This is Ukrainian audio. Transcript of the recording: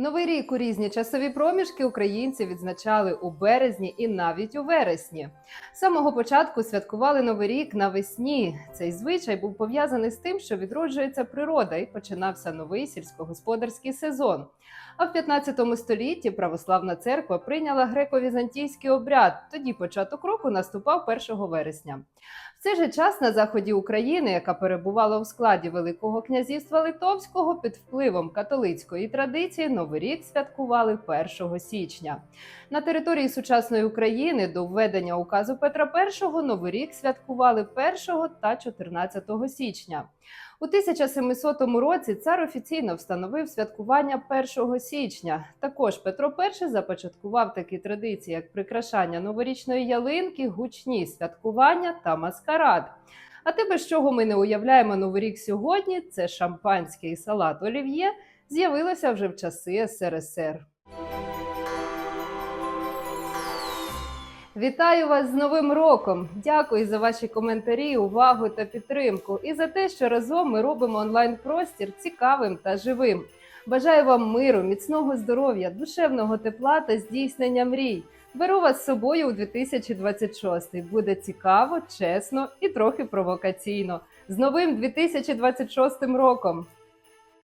Новий рік у різні часові проміжки українці відзначали у березні і навіть у вересні. З самого початку святкували Новий рік навесні. Цей звичай був пов'язаний з тим, що відроджується природа і починався новий сільськогосподарський сезон. А в 15 столітті православна церква прийняла греко-візантійський обряд. Тоді початок року наступав 1 вересня. В цей же час на заході України, яка перебувала у складі Великого князівства Литовського, під впливом католицької традиції Новий рік святкували 1 січня. На території сучасної України до введення указу Петра І Новий рік святкували 1 та 14 січня. У 1700 році цар офіційно встановив святкування 1 січня. Також Петро І започаткував такі традиції, як прикрашання новорічної ялинки, гучні святкування та маскарад. А те, без чого ми не уявляємо Новий рік сьогодні, це шампанське і салат олів'є, з'явилося вже в часи СРСР. Вітаю вас з Новим роком! Дякую за ваші коментарі, увагу та підтримку і за те, що разом ми робимо онлайн-простір цікавим та живим. Бажаю вам миру, міцного здоров'я, душевного тепла та здійснення мрій. Беру вас з собою у 2026. Буде цікаво, чесно і трохи провокаційно. З новим 2026 роком!